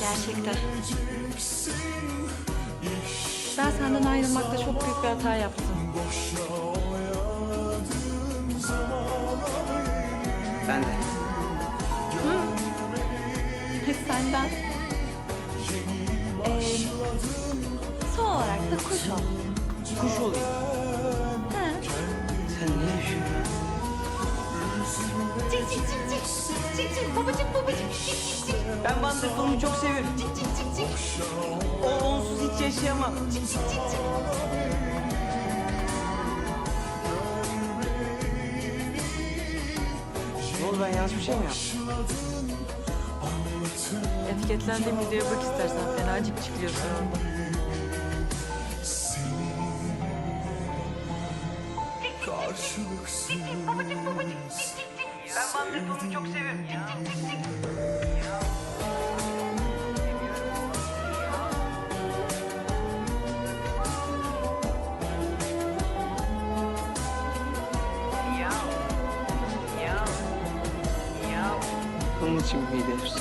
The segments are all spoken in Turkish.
Gerçekten. Ben senden ayrılmakta çok büyük bir hata yaptım. Ben de. Senden. Ee, son olarak da kuş ol. Kuş olayım. Sen ne düşünüyorsun? Cik. Cik babacık babacık. Cik cik cik. Ben Wonderful'u çok seviyorum. Cik cik cik cik. O onsuz hiç yaşayamam. Cik cik cik cik. Ne oldu ben yanlış bir şey mi yaptım? Etiketlendiğim videoya bak istersen. Fenacık çıkıyorsun orada. Ben Çok seviyorum. Bunun için miydi hepsi?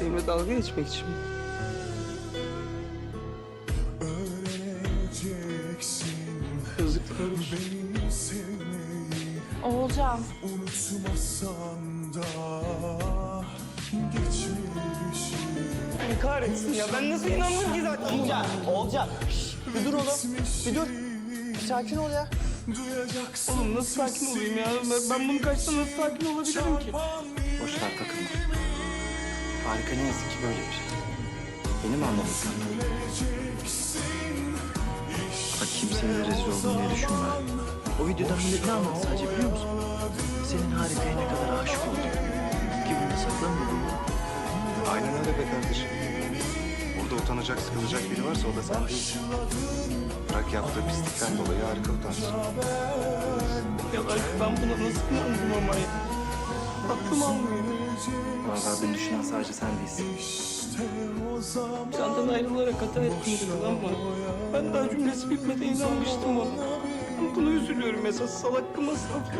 Benimle dalga geçmek için mi? Oğulcan. Unutmasan da geçmişi kahretsin ya. Ben nasıl inandım ki zaten? Olcan, Olcan. Şş, bir dur oğlum. Bir dur. Bir sakin ol ya. Duyacaksın Oğlum nasıl sakin olayım ya? Ben, ben bunu kaçta nasıl sakin olabilirim ki? Boş ver takılma. Harika ne yazık ki böyle bir şey. Beni mi kimsenin rezil olduğunu diye düşünme. O videodan millet ne anladı sadece biliyor musun? Senin harikaya ne kadar aşık olduğunu. Ki bunu saklamıyordun. Aynen öyle be kardeşim. Burada utanacak, sıkılacak biri varsa o da sen değilsin. Bırak yaptığı pislikten dolayı harika utansın. Ya ben buna nasıl inandım ama ya? Aklım almıyor. Vallahi beni düşünen sadece sen değilsin. Senden ayrılarak hata ettim dedin ama ben daha cümlesi bitmeden inanmıştım ona. Ben buna üzülüyorum esas salak masraf.